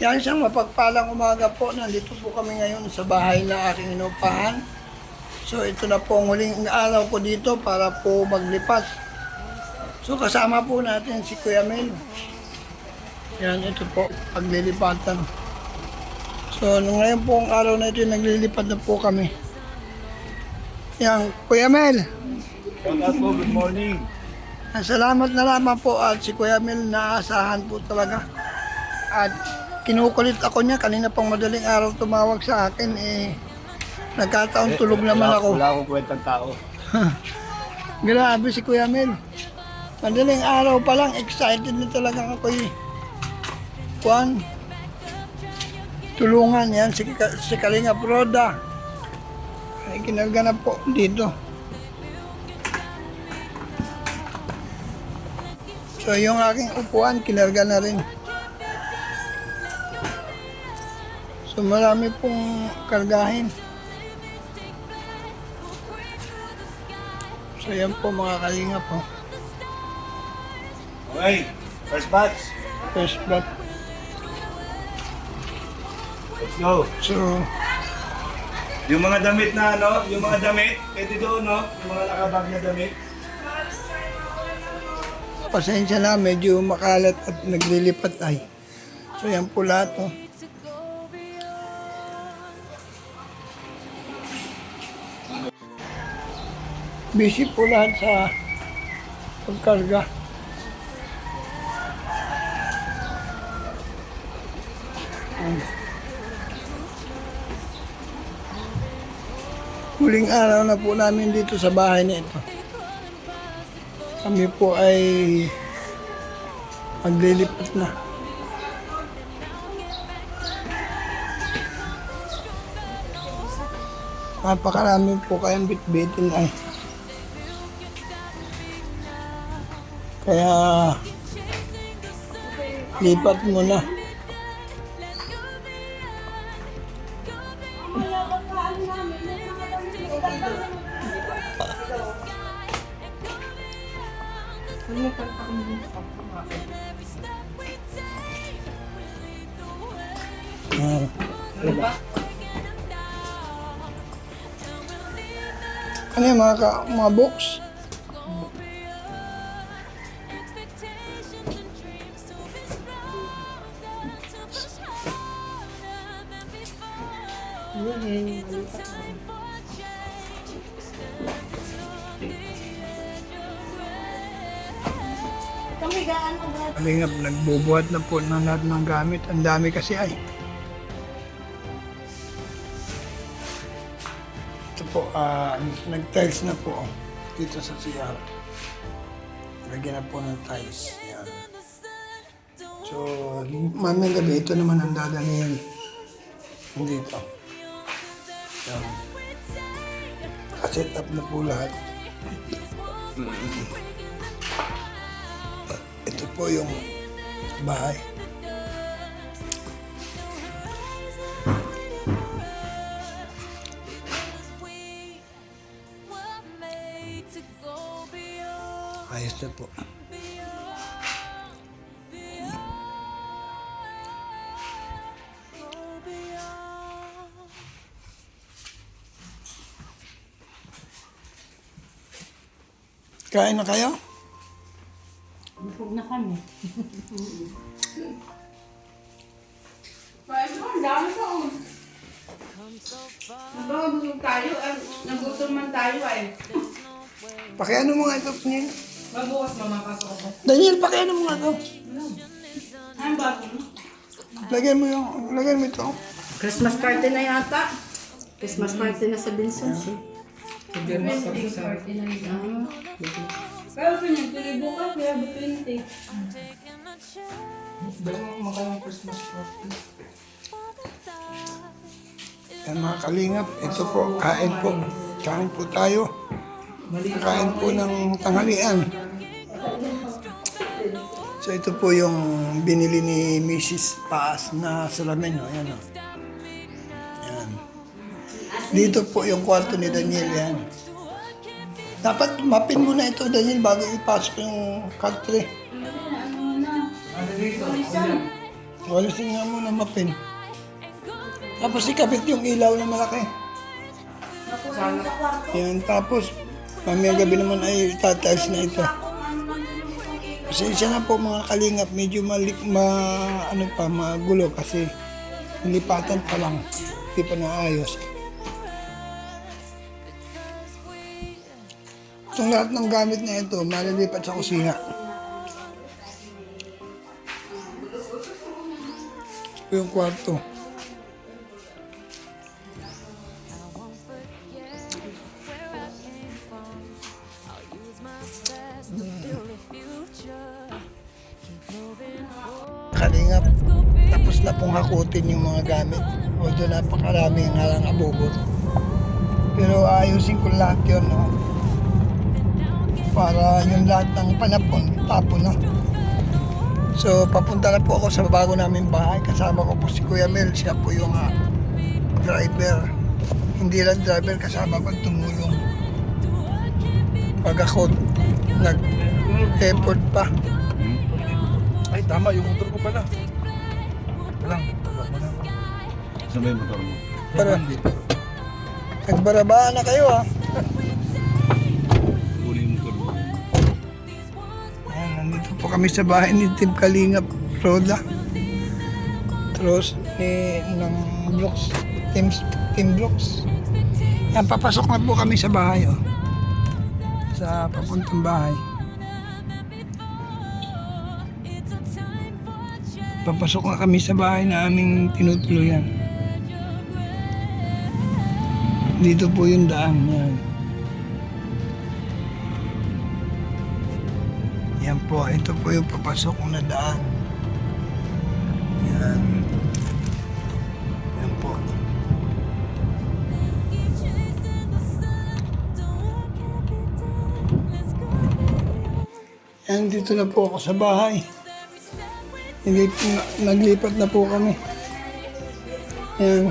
Yan isang mapagpalang umaga po. Nandito po kami ngayon sa bahay na aking inupahan. So ito na po ang huling araw ko dito para po maglipat. So kasama po natin si Kuya Mel. Yan, ito po, paglilipatan. So nung ngayon po ang araw na ito, naglilipad na po kami. Yan, Kuya Mel. Good morning. Salamat na lamang po at si Kuya Mel naasahan po talaga. At kinukulit ako niya, kanina pang madaling araw tumawag sa akin eh nagkataon tulog naman wala, ako. Wala akong kwentang tao. Grabe si Kuya Mel. Madaling araw pa lang, excited na talaga ako eh. Kuan, tulungan yan si, si Kalinga Proda. Ay, kinarga na po dito. So yung aking upuan, kinarga na rin. So marami pong kargahin. So yan po mga kalinga po. Okay, first batch. First blood. Let's go. So, Yung mga damit na ano, yung mga damit, pwede doon no, yung mga nakabag na damit. pasensya na, medyo makalat at naglilipat ay. So yan po lahat oh. Busy po lahat sa pagkarga. Ayan. Huling araw na po namin dito sa bahay na ito. Kami po ay maglilipat na. Napakarami po kayang bitbitin ay. Kaya lipat mo na. Ah, ano yung mga, ka, mga books? Kalingap, nagbubuhat na po ng lahat ng gamit. Ang dami kasi ay. Ito po, ah, nag-tiles na po dito sa CR. Lagyan na po ng tiles. Yan. So, mamayang gabi, ito naman ang dadalhin dito. Yan. Set up na po lahat. Ito po yung bahay. Ayos na po. Kain na kayo? Busog na kami. Pwede mo, ang dami sa un. Oh. Nababusog tayo, eh, nagutom man tayo ay. Pakiano mo nga ito, Daniel. Mabukas mamakas ako. Daniel, pakiano mo nga ito. Ano ba? Lagyan mo yung, lagyan mo ito. Christmas party na yata. Christmas party na sa Binsons. Yeah. 20, 49 na. Pero kanya, tuloy bukas, we have 20. Dalawang makalang Christmas party. Yan mga kalingap, ito po, kain po. Kain po tayo. Kain po ng tanghalian. So ito po yung binili ni Mrs. Paas na salamin. Ayan o. Dito po yung kwarto ni Daniel. Yan. Dapat mapin mo na ito, Daniel, bago ipasok yung country. Ano? Tulisan. Walasin nga muna mapin. Tapos ikabit yung ilaw na malaki. Yan, tapos mamayang gabi naman ay tatiles na ito. Pasensya na po mga kalingap, medyo malik, ma, ano pa, magulo kasi nilipatan pa lang. Hindi pa naayos. Itong lahat ng gamit na ito, malilipat sa kusina. Ito yung kwarto. Kalingap, tapos na pong hakutin yung mga gamit. Although napakarami nga lang abubot. Pero ayusin ko lahat yun, no? Para yung lahat ng panapon, tapon na. So, papunta na po ako sa bago namin bahay. Kasama ko po si Kuya Mel. Siya po yung ah, driver. Hindi lang driver, kasama ko tumulong. Pag ako nag-effort pa. Ay, tama, yung motor ko pala. Lang. Saan ba yung motor mo? Para, nagbarabaan na kayo ah. Po kami sa bahay ni Tim Kalingap Roda. Tros ni ng Blocks, Team, team Blocks. Yan, papasok na po kami sa bahay oh. Sa papuntang bahay. Papasok na kami sa bahay na aming tinutuluyan. Dito po yung daan. Yan. Yan po, ito po yung papasok na daan. Yan. Yan po. Yan, dito na po ako sa bahay. Naglipat na po kami. Yan.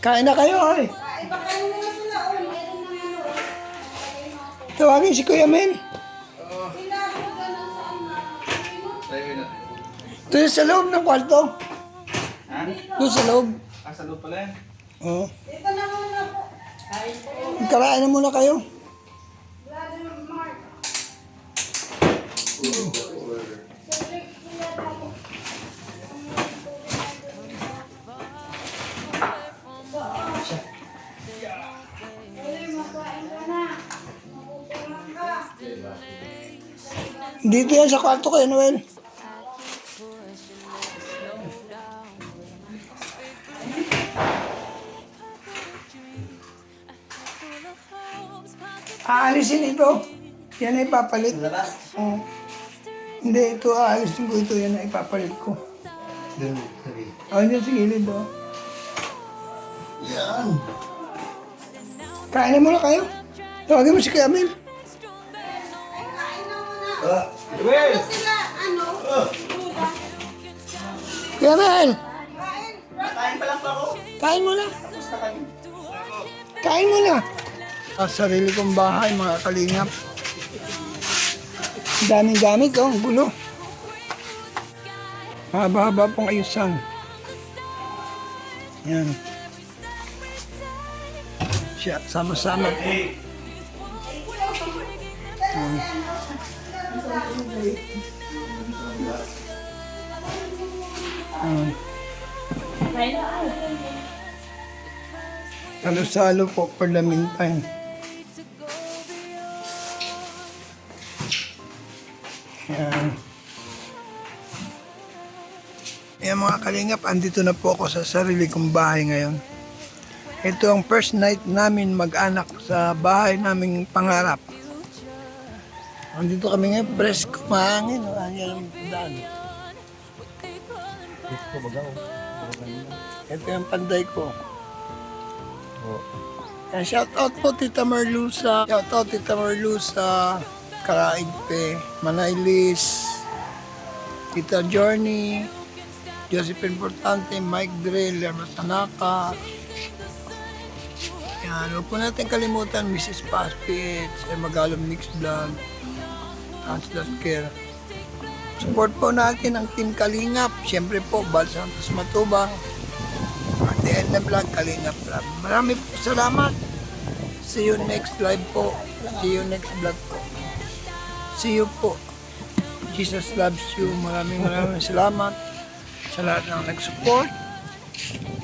Kain na kayo, ay. Tawagin si Kuya Mel. Doon sa loob ng kwarto. Ha? Doon sa loob. Ah, sa loob pala yan. Oo. Magkarain na muna kayo. Dito yan sa kwarto kayo, Noel. Aalisin ito. Yan ay ipapalit. Oo. Hindi, ito aalisin ko ito. Yan ay ipapalit ko. Oh, yan sa gilid, oh. Yan. Kain na muna kayo. Tawagin mo si Kuya Mel. Well! Kuya Mel! Kain mo na. Kain mo na. Sa sarili kong bahay, mga kalingap. Daming gamit, oh. Ang gulo. Haba-haba pong ayusan. Yan. Siya, sama-sama po. Um, Salo-salo po for the meantime. Yan. Yan mga kalingap, andito na po ako sa sarili kong bahay ngayon. Ito ang first night namin mag-anak sa bahay naming pangarap. Andito kami ngayon, presko, mahangin. Mahangin ang daan. Ito yung panday ko. Yan, shout out po Tita Merlusa. Shout out Tita Merlusa. Karaigpe. Manaylis. Tita Journey. Josephine Portante. Mike Drill. Lerma Tanaka. Yan, huwag po natin kalimutan, Mrs. Paspit, Sir Magalong Mix Vlog, Counselor Care. Support po natin ang Team Kalingap. Siyempre po, Bal Santos Matubang. At the end of vlog, Kalingap Vlog. Marami po salamat. See you next live po. See you next vlog po. See you po. Jesus loves you. Maraming maraming salamat sa lahat ng nag-support,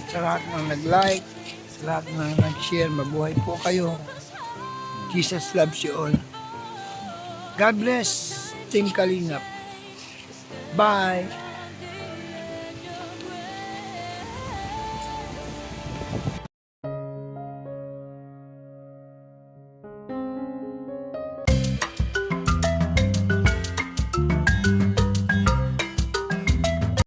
sa lahat ng nag-like, sa lahat ng nag-share. Mabuhay po kayo. Jesus loves you all. God bless Team Kalingap. Bye.